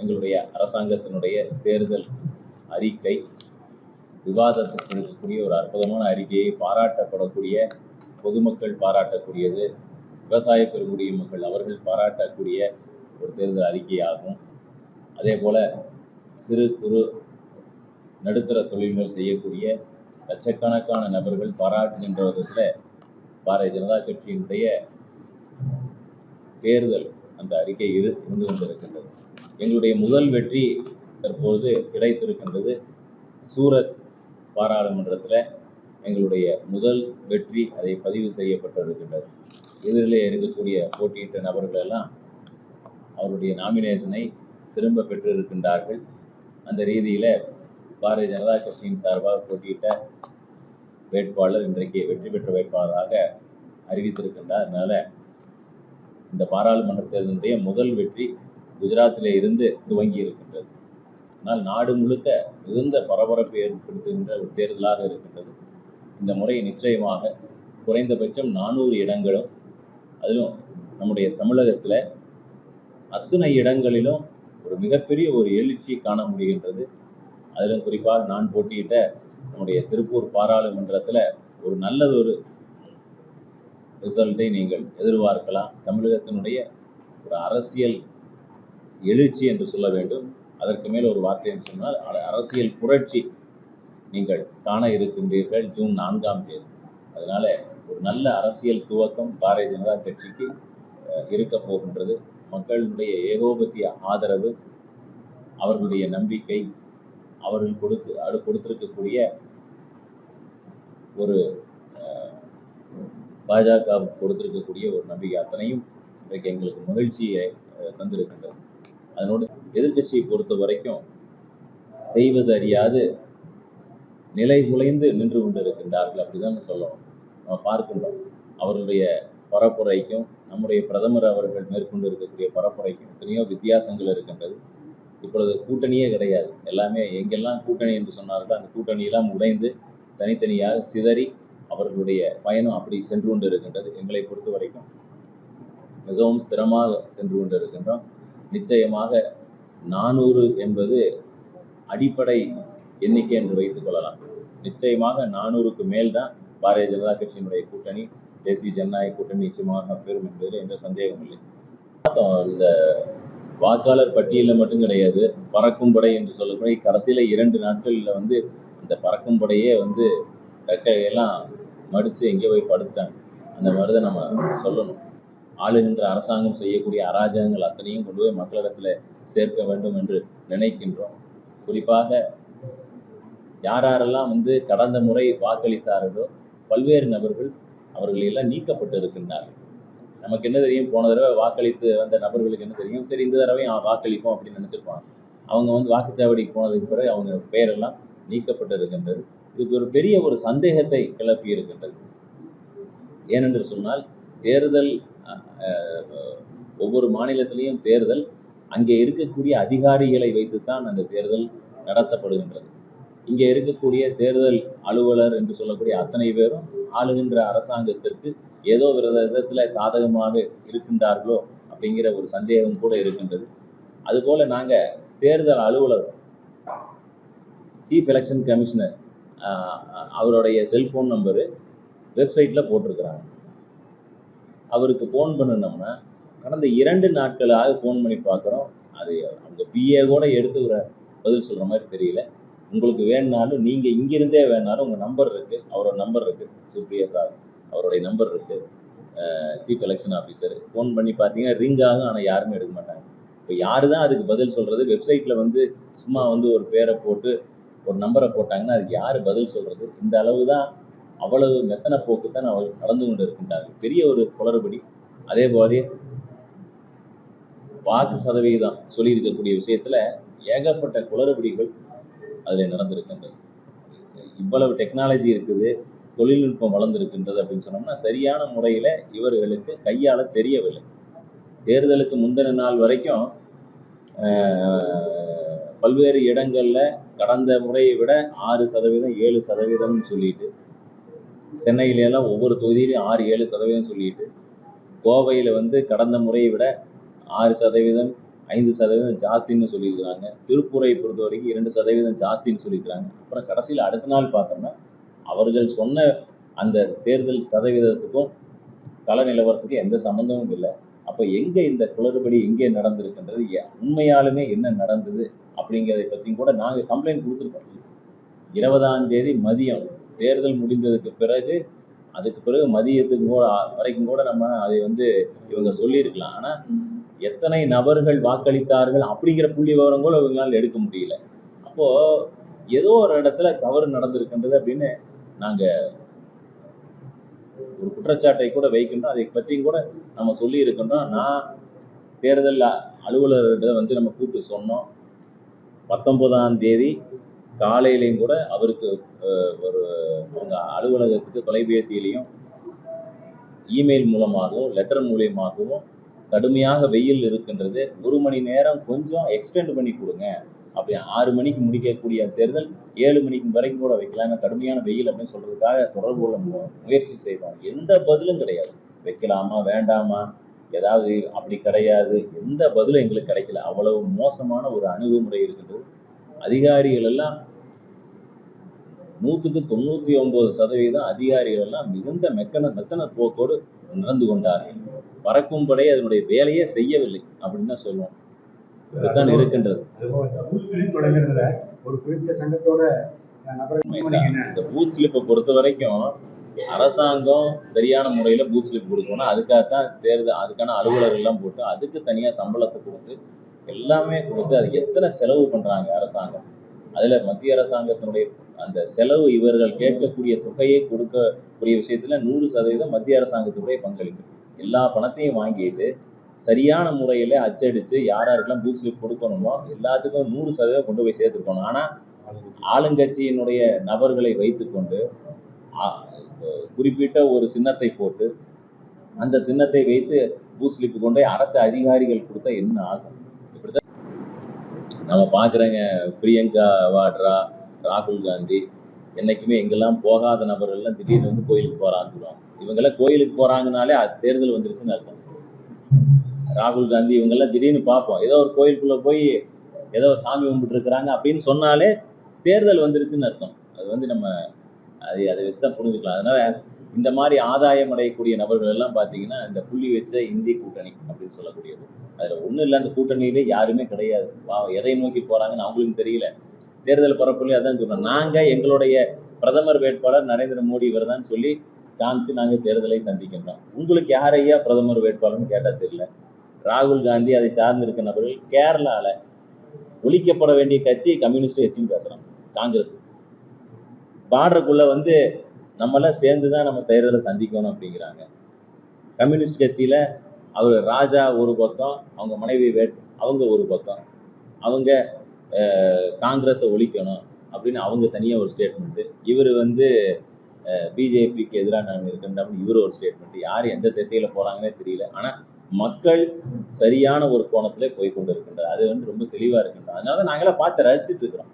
எங்களுடைய அரசாங்கத்தினுடைய தேர்தல் அறிக்கை விவாதத்துக்கு இருக்கக்கூடிய ஒரு அற்புதமான அறிக்கையை பாராட்டப்படக்கூடிய பொதுமக்கள் பாராட்டக்கூடியது விவசாய பெருங்குடிய மக்கள் அவர்கள் பாராட்டக்கூடிய ஒரு தேர்தல் அறிக்கையாகும். அதே போல சிறு குறு நடுத்தர தொழில்கள் செய்யக்கூடிய லட்சக்கணக்கான நபர்கள் பாராட்டுகின்ற விதத்தில் பாரதிய ஜனதா கட்சியினுடைய தேர்தல் அந்த அறிக்கை இரு இருந்து கொண்டிருக்கின்றது. எங்களுடைய முதல் வெற்றி தற்போது கிடைத்திருக்கின்றது. சூரத் பாராளுமன்றத்தில் எங்களுடைய முதல் வெற்றி அதை பதிவு செய்யப்பட்டிருக்கின்றது. எதிரில் இருக்கக்கூடிய போட்டியிட்ட நபர்களெல்லாம் அவருடைய நாமினேஷனை திரும்ப பெற்றிருக்கின்றார்கள். அந்த ரீதியில் பாரதிய ஜனதா கட்சியின் சார்பாக போட்டியிட்ட வேட்பாளர் இன்றைக்கு வெற்றி பெற்ற வேட்பாளராக அறிவித்திருக்கின்றார். அதனால் இந்த பாராளுமன்ற தேர்தலுடைய முதல் வெற்றி குஜராத்திலே இருந்து துவங்கி இருக்கின்றது. ஆனால் நாடு முழுக்க மிகுந்த பரபரப்பை ஏற்படுத்துகின்ற ஒரு தேர்தலாக இருக்கின்றது. இந்த முறை நிச்சயமாக குறைந்தபட்சம் நானூறு இடங்களும் அதிலும் நம்முடைய தமிழகத்தில் அத்தனை இடங்களிலும் ஒரு மிகப்பெரிய ஒரு எழுச்சி காண முடிகின்றது. அதிலும் குறிப்பாக நான் போட்டியிட்ட நம்முடைய திருப்பூர் பாராளுமன்றத்தில் ஒரு நல்லதொரு ரிசல்ட்டை நீங்கள் எதிர்பார்க்கலாம். தமிழகத்தினுடைய ஒரு அரசியல் எழுச்சி என்று சொல்ல வேண்டும். அதற்கு மேல் ஒரு வார்த்தை என்று சொன்னால் அரசியல் புரட்சி நீங்கள் காண இருக்கின்றீர்கள் ஜூன் நான்காம் தேதி. அதனால ஒரு நல்ல அரசியல் துவக்கம் பாரதிய ஜனதா கட்சிக்கு இருக்க போகின்றது. மக்களுடைய ஏகோபத்திய ஆதரவு அவர்களுடைய நம்பிக்கை அவர்கள் கொடுத்து அது கொடுத்திருக்கக்கூடிய ஒரு பாஜக கொடுத்திருக்கக்கூடிய ஒரு நம்பிக்கை அத்தனையும் இன்றைக்கு எங்களுக்கு மகிழ்ச்சியை தந்திருக்கின்றது. அதனோடு எதிர்க்கட்சியை பொறுத்த வரைக்கும் செய்வது அறியாது நிலை குலைந்து நின்று கொண்டிருக்கின்றார்கள் அப்படிதான் சொல்லணும். நம்ம பார்க்கின்றோம். அவருடைய பரப்புரைக்கும் நம்முடைய பிரதமர் அவர்கள் மேற்கொண்டு இருக்கக்கூடிய பரப்புரைக்கும் எத்தனையோ வித்தியாசங்கள் இருக்கின்றது. இப்பொழுது கூட்டணியே கிடையாது. எல்லாமே எங்கெல்லாம் கூட்டணி என்று சொன்னார்களோ அந்த கூட்டணியெல்லாம் உடைந்து தனித்தனியாக சிதறி அவர்களுடைய பயணம் அப்படி சென்று கொண்டு இருக்கின்றது எங்களை பொறுத்த வரைக்கும் மிகவும் ஸ்திரமாக சென்று கொண்டு இருக்கின்றோம் நிச்சயமாக நானூறு என்பது அடிப்படை எண்ணிக்கை என்று வைத்துக் கொள்ளலாம். நிச்சயமாக நானூறுக்கு மேல் தான் பாரதிய ஜனதா கட்சியினுடைய கூட்டணி தேசிய ஜனநாயக கூட்டணி நிச்சயமாக பெறும் என்பதில் எந்த சந்தேகமும் இல்லை. இந்த வாக்காளர் பட்டியலில் மட்டும் கிடையாது பறக்கும் படை என்று சொல்லக்கூடிய கடைசியில இரண்டு நாட்களில் வந்து இந்த பறக்கும் படையே வந்து ரெக்கையெல்லாம் மடித்து எங்கேயோ போய் படுத்துட்டாங்க. அந்த மாதிரி தான் நம்ம சொல்லணும். ஆளுகின்ற அரசாங்கம் செய்யக்கூடிய அராஜகங்கள் அத்தனையும் கொண்டு போய் மக்களிடத்தில் சேர்க்க வேண்டும் என்று நினைக்கின்றோம். குறிப்பாக யார் யாரெல்லாம் வந்து கடந்த முறை வாக்களித்தார்களோ பல்வேறு நபர்கள் அவர்கள் எல்லாம் நீக்கப்பட்டு இருக்கின்றார்கள். நமக்கு என்ன தெரியும்? போன தடவை வாக்களித்து வந்த நபர்களுக்கு என்ன தெரியும்? சரி இந்த தடவையும் வாக்களிப்போம் அப்படின்னு நினைச்சிருப்பாங்க. அவங்க வந்து வாக்குச்சாவடிக்கு போனதுக்கு பிறகு அவங்க பெயரெல்லாம் நீக்கப்பட்டு இருக்கின்றது. இதுக்கு ஒரு பெரிய ஒரு சந்தேகத்தை கிளப்பி இருக்கின்றது. ஏனென்று சொன்னால் தேர்தல் ஒவ்வொரு மாநிலத்திலையும் தேர்தல் அங்கே இருக்கக்கூடிய அதிகாரிகளை வைத்துத்தான் அந்த தேர்தல் நடத்தப்படுகின்றது. இங்கே இருக்கக்கூடிய தேர்தல் அலுவலர் என்று சொல்லக்கூடிய அத்தனை பேரும் ஆளுகின்ற அரசாங்கத்திற்கு ஏதோ ஒரு விதத்துல சாதகமாக இருக்கின்றார்களோ அப்படிங்கிற ஒரு சந்தேகம் கூட இருக்கின்றது. அதுபோல நாங்க தேர்தல் அலுவலர் சீஃப் எலெக்ஷன் கமிஷனர் அவருடைய செல்போன் நம்பரு வெப்சைட்ல போட்டிருக்கிறாங்க. அவருக்கு ஃபோன் பண்ணினோம்னா கடந்த இரண்டு நாட்களாக ஃபோன் பண்ணி பார்க்குறோம். அது அவங்க பிஏ கூட எடுத்து ஒரு பதில் சொல்கிற மாதிரி தெரியல. உங்களுக்கு வேணுனாலும் நீங்கள் இங்கிருந்தே வேணாலும் உங்கள் நம்பர் இருக்குது அவரோட நம்பர் இருக்குது சுப்ரியா சார் அவருடைய நம்பர் இருக்குது சீஃப் எலெக்ஷன் ஆஃபீஸர் ஃபோன் பண்ணி பார்த்தீங்கன்னா ரிங் ஆகும். ஆனால் யாருமே எடுக்க மாட்டாங்க. இப்போ யாரு தான் அதுக்கு பதில் சொல்கிறது வெப்சைட்டில் வந்து சும்மா வந்து ஒரு பேரை போட்டு ஒரு நம்பரை போட்டாங்கன்னா அதுக்கு யார் பதில் சொல்கிறது இந்த அளவு தான் அவ்வளவு மெத்தன போக்கு தான் அவர்கள் நடந்து கொண்டு இருக்கின்றார்கள் பெரிய ஒரு குளறுபடி. அதே போல வாக்கு சதவீதம் சொல்லியிருக்கக்கூடிய விஷயத்துல ஏகப்பட்ட குளறுபடிகள் அதில் நடந்திருக்கின்றது. இவ்வளவு டெக்னாலஜி இருக்குது தொழில்நுட்பம் வளர்ந்திருக்கின்றது அப்படின்னு சொன்னோம்னா சரியான முறையில் இவர்களுக்கு கையாள தெரியவில்லை. தேர்தலுக்கு முந்தின நாள் வரைக்கும் ஆஹ், பல்வேறு இடங்களில் கடந்த முறையை விட ஆறு சதவீதம் ஏழு சதவீதம்னு சொல்லிட்டு சென்னையில எல்லாம் ஒவ்வொரு தொகுதியிலையும் ஆறு ஏழு சதவீதம் சொல்லிட்டு கோவையில் வந்து கடந்த முறையை விட ஆறு சதவீதம் ஐந்து சதவீதம் ஜாஸ்தின்னு சொல்லியிருக்கிறாங்க. திருப்பூரை பொறுத்த வரைக்கும் இரண்டு சதவீதம் ஜாஸ்தின்னு சொல்லியிருக்கிறாங்க. அப்புறம் கடைசியில் அடுத்த நாள் பார்த்தோம்னா அவர்கள் சொன்ன அந்த தேர்தல் சதவீதத்துக்கும் கள நிலவரத்துக்கும் எந்த சம்மந்தமும் இல்லை. அப்போ எங்கே இந்த குளறுபடி எங்கே நடந்திருக்கின்றது உண்மையாலுமே என்ன நடந்தது அப்படிங்கிறதை பற்றியும் கூட நாங்கள் கம்ப்ளைண்ட் கொடுத்துருக்கோம். இருபதாம் தேதி மதியம் தேர்தல் முடிந்ததுக்கு பிறகு அதுக்கு பிறகு மதியத்துக்கு கூட வரைக்கும் கூட நம்ம அதை வந்து இவங்க சொல்லியிருக்கலாம். ஆனால் எத்தனை நபர்கள் வாக்களித்தார்கள் அப்படிங்கிற புள்ளி விவரம் கூட இவங்களால எடுக்க முடியல. அப்போ ஏதோ ஒரு இடத்துல தவறு நடந்திருக்கின்றது அப்படின்னு நாங்க ஒரு குற்றச்சாட்டை கூட வைக்கின்றோம். அதை பற்றியும் கூட நம்ம சொல்லி இருக்கின்றோம் நான் தேர்தல் அலுவலர்கிட்ட வந்து நம்ம கூப்பிட்டு சொன்னோம். பத்தொன்பதாம் தேதி காலையிலையும் கூட அவருக்கு ஒரு அவங்க அலுவலகத்துக்கு தொலைபேசியிலையும் இமெயில் மூலமாகவும் லெட்டர் மூலியமாகவும் கடுமையாக வெயில் இருக்கின்றது ஒரு மணி நேரம் கொஞ்சம் எக்ஸ்டெண்ட் பண்ணி கொடுங்க. அப்படி ஆறு மணிக்கு முடிக்கக்கூடிய தேர்தல் ஏழு மணிக்கு வரைக்கும் கூட வைக்கலாம். கடுமையான வெயில் அப்படின்னு சொல்றதுக்காக தொடர்பு கொள்ள முயற்சி செய்வோம். எந்த பதிலும் கிடையாது. வைக்கலாமா வேண்டாமா? ஏதாவது அப்படி கிடையாது. எந்த பதிலும் எங்களுக்கு கிடைக்கல. அவ்வளவு மோசமான ஒரு அணுகுமுறை இருக்கின்றது. அதிகாரிகள் எல்லாம் நூற்றுக்கு தொண்ணூற்றி ஒன்பது சதவீதம் அதிகாரிகள் எல்லாம் மிகுந்த மெக்கன மெத்தன போக்கோடு நடந்து கொண்டார்கள் பறக்கும் படை அதனுடைய வேலையே செய்யவில்லை அப்படின்னு தான் சொல்லுவோம். இப்படித்தான் இருக்கின்றது. இந்த பூத் ஸ்லிப்பை பொறுத்த வரைக்கும் அரசாங்கம் சரியான முறையில் பூத் ஸ்லிப் கொடுக்கணும் அதுக்காகத்தான் தேர்தல் அதுக்கான அலுவலர்கள் எல்லாம் போட்டு அதுக்கு தனியாக சம்பளத்தை கொடுத்து எல்லாமே கொடுத்து அது எத்தனை செலவு பண்ணுறாங்க அரசாங்கம்? அதில் மத்திய அரசாங்கத்தினுடைய அந்த செலவு இவர்கள் கேட்கக்கூடிய தொகையை கொடுக்கக்கூடிய விஷயத்தில் நூறு சதவீதம் மத்திய அரசாங்கத்துடைய பங்களிப்பு. எல்லா பணத்தையும் வாங்கிட்டு சரியான முறையில் அச்சடித்து யார் யாருக்கெல்லாம் பூத் ஸ்லிப் கொடுக்கணுமோ எல்லாத்துக்கும் நூறு சதவீதம் கொண்டு போய் சேர்த்துருக்கணும் ஆனால் ஆளுங்கட்சியினுடைய நபர்களை வைத்துக்கொண்டு குறிப்பிட்ட ஒரு சின்னத்தை போட்டு அந்த சின்னத்தை வைத்து பூத் ஸ்லிப் கொண்டு போய் அரசு அதிகாரிகள் கொடுத்தா என்ன ஆகும்? நம்ம பார்க்குறேங்க பிரியங்கா வாட்ரா ராகுல் காந்தி என்னைக்குமே எங்கெல்லாம் போகாத நபர்கள்லாம் திடீர்னு வந்து கோயிலுக்கு போறான்னு சொல்லுவாங்க. இவங்கெல்லாம் கோயிலுக்கு போறாங்கனாலே அது தேர்தல் வந்துருச்சுன்னு அர்த்தம். ராகுல் காந்தி இவங்கெல்லாம் திடீர்னு பார்ப்போம். ஏதோ ஒரு கோயிலுக்குள்ள போய் ஏதோ ஒரு சாமி கும்பிட்டு இருக்கிறாங்க அப்படின்னு சொன்னாலே தேர்தல் வந்துருச்சுன்னு அர்த்தம். அது வந்து நம்ம அது அதை வச்சு தான் புரிஞ்சுக்கலாம். அதனால இந்த மாதிரி ஆதாயம் அடையக்கூடிய நபர்கள் எல்லாம் பார்த்தீங்கன்னா இந்த புள்ளி வச்ச இந்தி கூட்டணி அப்படின்னு சொல்லக்கூடியது. அதில் ஒன்றும் இல்லை அந்த கூட்டணியிலே யாருமே கிடையாது. வா எதை நோக்கி போகிறாங்கன்னு அவங்களுக்கும் தெரியல. தேர்தல் பரப்புலேயே அதான் சொன்னோம் நாங்கள் எங்களுடைய பிரதமர் வேட்பாளர் நரேந்திர மோடி வருதான்னு சொல்லி காமிச்சு நாங்கள் தேர்தலை சந்திக்கின்றோம். உங்களுக்கு யார் ஐயா பிரதமர் வேட்பாளர்னு கேட்டால் தெரியல. ராகுல் காந்தி அதை சார்ந்திருக்க நபர்கள் கேரளாவில் ஒழிக்கப்பட வேண்டிய கட்சி கம்யூனிஸ்ட் கட்சின்னு பேசுகிறாங்க காங்கிரஸ். பார்டருக்குள்ளே வந்து நம்மளாம் சேர்ந்து தான் நம்ம தேர்தலை சந்திக்கணும் அப்படிங்கிறாங்க. கம்யூனிஸ்ட் கட்சியில் அவர் ராஜா ஒரு பக்கம் அவங்க மனைவி வேட் அவங்க ஒரு பக்கம். அவங்க காங்கிரஸை ஒழிக்கணும் அப்படின்னு அவங்க தனியாக ஒரு ஸ்டேட்மெண்ட்டு இவர் வந்து பிஜேபிக்கு எதிராக நாங்கள் இருக்கின்றோம் இவர் ஒரு ஸ்டேட்மெண்ட் யார் எந்த திசையில் போகிறாங்கன்னே தெரியல. ஆனால் மக்கள் சரியான ஒரு கோணத்தில் போய் கொண்டு இருக்கின்றார். அது வந்து ரொம்ப தெளிவாக இருக்கின்றது. அதனால தான் நாங்களாம் பார்த்து ரசிச்சுட்டு இருக்கிறோம்.